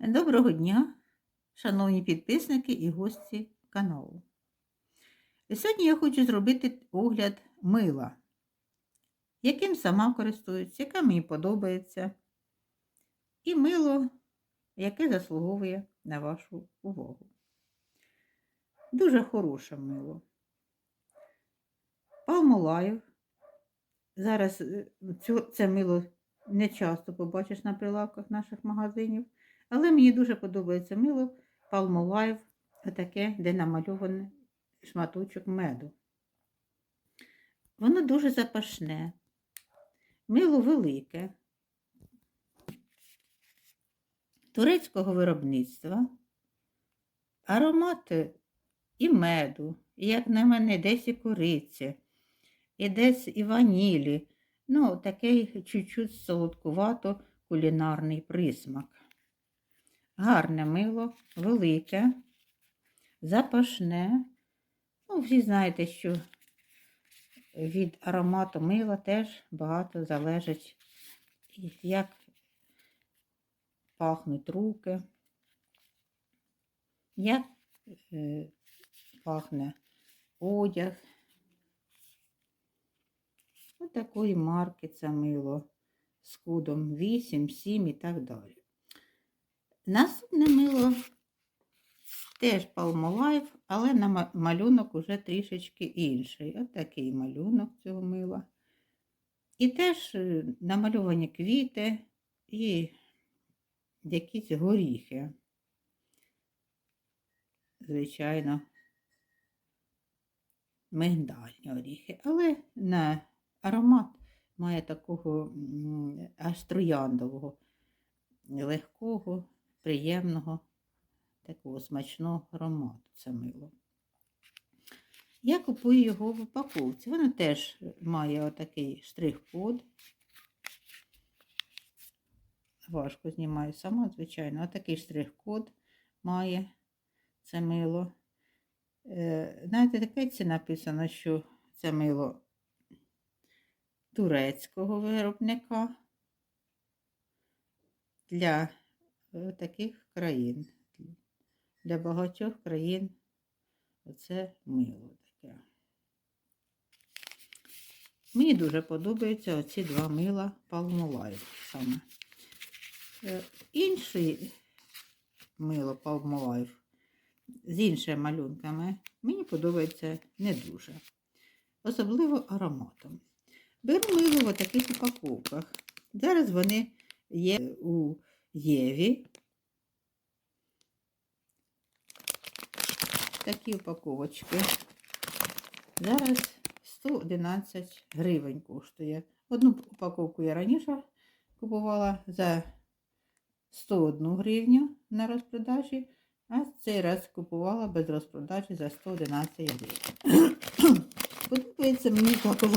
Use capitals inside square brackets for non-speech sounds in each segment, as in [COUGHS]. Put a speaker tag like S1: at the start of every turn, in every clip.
S1: Доброго дня, шановні підписники і гості каналу. Сьогодні я хочу зробити огляд мила, яким сама користуюсь, яке мені подобається, і мило, яке заслуговує на вашу увагу. Дуже хороше мило. Palmolive. Зараз е, це мило не часто побачиш на прилавках наших магазинів. Але мені дуже подобається мило Palmolive, таке, де намальований шматочок меду. Воно дуже запашне, мило велике, турецького виробництва, аромат і меду, і, як на мене, десь і кориці, і десь і ванілі. Ну, такий чуть-чуть солодкувато кулінарний присмак. Гарне мило, велике, запашне. Ну, всі знаєте, що від аромату мила теж багато залежить, як пахнуть руки, як е, пахне одяг. Ось такої марки це мило з кодом 8, 7 і так далі. Наступне мило теж Palmolive, але на малюнок уже трішечки інший. Ось такий малюнок цього мила. І теж е, намальовані квіти і якісь горіхи. Звичайно, мигдальні горіхи, але на аромат має такого аж легкого приємного, такого смачного аромату це мило. Я купую його в упаковці. Воно теж має отакий штрих-код. Важко знімаю сама, звичайно. Отакий штрих-код має це мило. Е, На етикетці написано, що це мило турецького виробника для таких країн. Для багатьох країн оце мило таке. Мені дуже подобаються оці два мила Palmolive саме. Е, Інший мило Palmolive з іншими малюнками мені подобається не дуже. Особливо ароматом. Беру мило в таких упаковках. Зараз вони є у Єві. Такі упаковочки. Зараз 111 гривень коштує. Одну упаковку я раніше купувала за 101 гривню на розпродажі, а цей раз купувала без розпродажі за 111 гривень. [COUGHS] Подобається мені також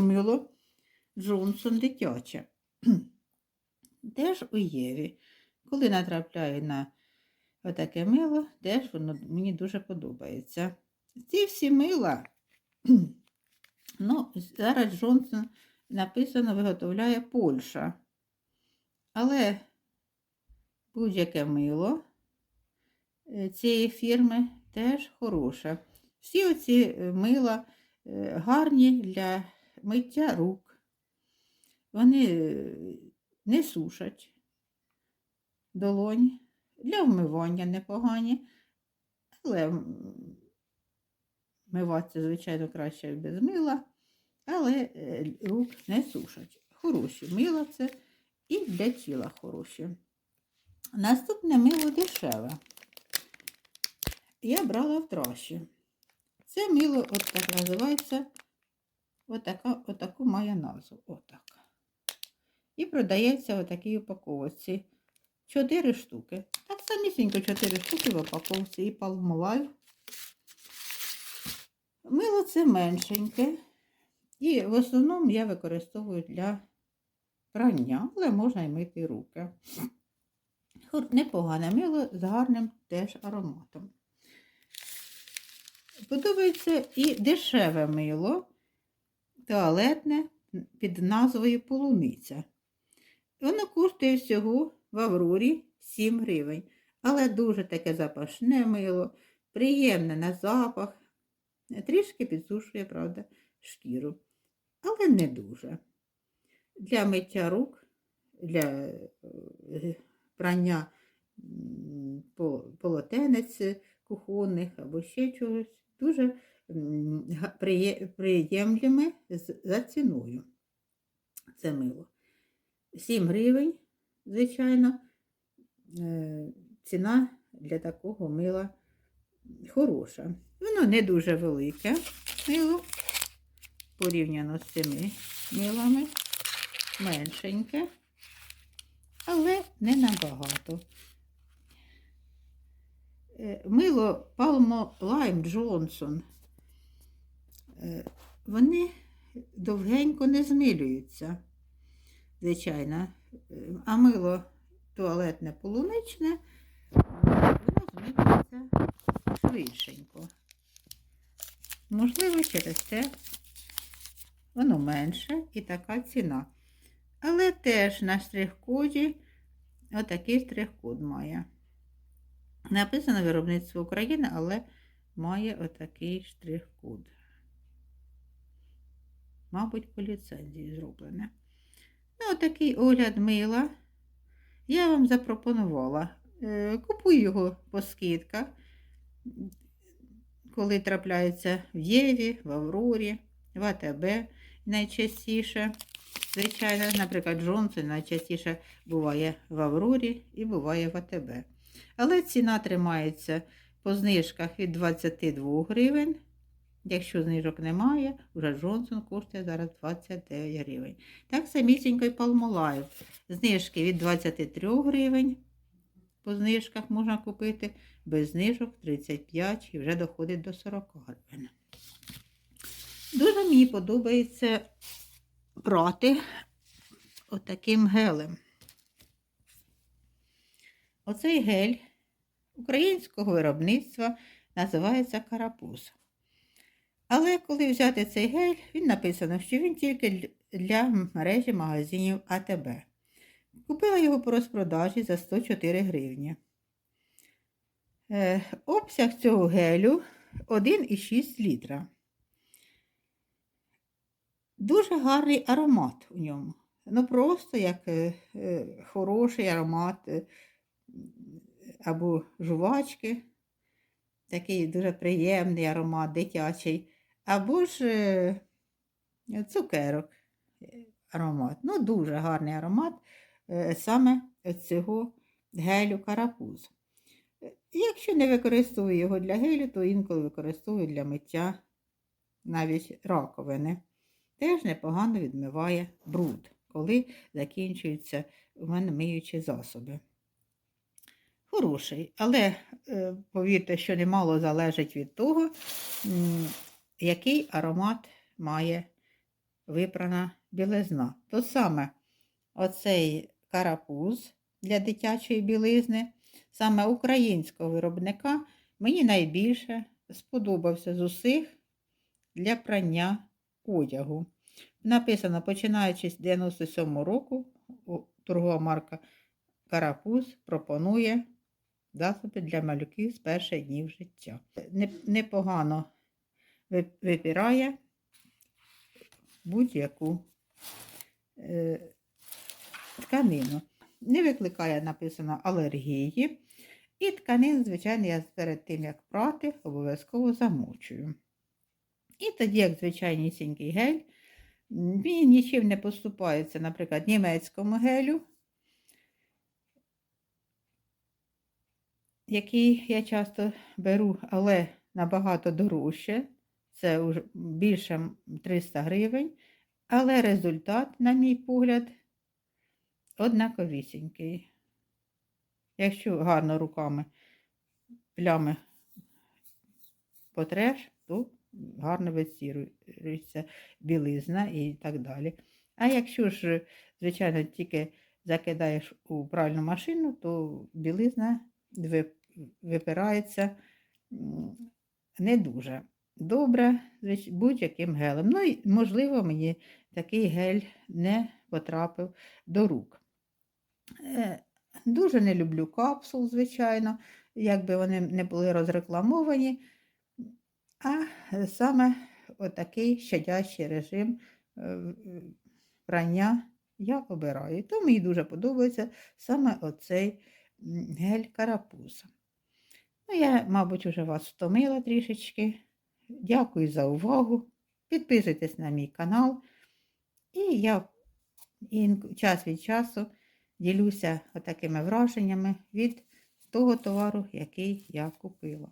S1: Джонсон дитяче. [COUGHS] Теж у Єві. Коли натрапляю на отаке мило, теж воно мені дуже подобається. Ці всі мила, [CLEARS THROAT] ну, зараз Джонсон написано, виготовляє Польща. Але будь-яке мило е, цієї фірми теж хороше. Всі оці е, мила е, гарні для миття рук. Вони не сушать долонь, для вмивання непогані, але м, миватися, звичайно, краще без мила, але е, рук не сушать. Хороші мила це і для тіла хороші. Наступне мило дешеве. Я брала в траші. Це мило от так називається, отака, отаку має назву. Отак. І продається в такій упаковці. 4 штуки. Так самісінько 4 штуки в упаковці і палмолаю. Мило це меншеньке. І в основному я використовую для прання, але можна й мити руки. Непогане мило з гарним теж ароматом. Подобається і дешеве мило, туалетне під назвою полуниця. Воно коштує всього в Аврорі 7 гривень. Але дуже таке запашне мило, приємне на запах. Трішки підсушує, правда, шкіру. Але не дуже. Для миття рук, для е, прання полотенець кухонних або ще чогось, дуже м, га- приє- приємлеме з- за ціною. Це мило. 7 гривень, звичайно, е, ціна для такого мила хороша. Воно не дуже велике мило, порівняно з цими милами, меншеньке, але не набагато. Е, Мило Palmo Lime Johnson. Е, Вони довгенько не змилюються, звичайно. А мило туалетне полуничне, воно змилюється швидшенько. Можливо, через це воно менше і така ціна. Але теж на штрих-коді отакий штрих-код має. Написано виробництво України, але має отакий штрих-код. Мабуть, по ліцензії зроблене. Ну, отакий огляд мила. Я вам запропонувала. Е, Купуй його по скидках, коли трапляється в Єві, в Аврорі, в АТБ найчастіше. Звичайно, наприклад, Джонсон найчастіше буває в Аврорі і буває в АТБ. Але ціна тримається по знижках від 22 гривень. Якщо знижок немає, вже Джонсон коштує зараз 29 гривень. Так самісінько і Palmolive. Знижки від 23 гривень. По знижках можна купити, без знижок 35 і вже доходить до 40 гривень. Дуже мені подобається прати отаким гелем. Оцей гель українського виробництва називається карапуз. Але коли взяти цей гель, він написано, що він тільки для мережі магазинів АТБ. Купила його по розпродажі за 104 гривні. Е, обсяг цього гелю 1,6 літра. Дуже гарний аромат у ньому. Ну просто як е, е, хороший аромат або жувачки. Такий дуже приємний аромат, дитячий. Або ж е, цукерок е, аромат. Ну, дуже гарний аромат е, саме цього гелю карапуз. Якщо не використовую його для гелю, то інколи використовую для миття навіть раковини. Теж непогано відмиває бруд, коли закінчуються у мене миючі засоби. Хороший, але повірте, що немало залежить від того, який аромат має випрана білизна. То саме оцей карапуз для дитячої білизни, саме українського виробника, мені найбільше сподобався з усіх для прання одягу. Написано, починаючи з 97 року, торгова марка Карапуз пропонує засоби для малюків з перших днів життя. Не- Непогано ви- випирає будь-яку е, тканину. Не викликає, написано, алергії. І тканин, звичайно, я перед тим, як прати, обов'язково замочую. І тоді, як звичайнісінький гель, він нічим не поступається, наприклад, німецькому гелю, який я часто беру, але набагато дорожче. Це більше 300 гривень. Але результат, на мій погляд, однаковісінький. Якщо гарно руками плями потреш, то гарно висірується білизна і так далі. А якщо ж, звичайно, тільки закидаєш у пральну машину, то білизна випирається не дуже добре будь-яким гелем. Ну і, можливо, мені такий гель не потрапив до рук. Е, Дуже не люблю капсул, звичайно, якби вони не були розрекламовані. А саме отакий щадящий режим е, прання я обираю. То мені дуже подобається саме оцей гель карапуза. Ну, я, мабуть, уже вас втомила трішечки. Дякую за увагу. Підписуйтесь на мій канал. І я час від часу ділюся отакими враженнями від того товару, який я купила.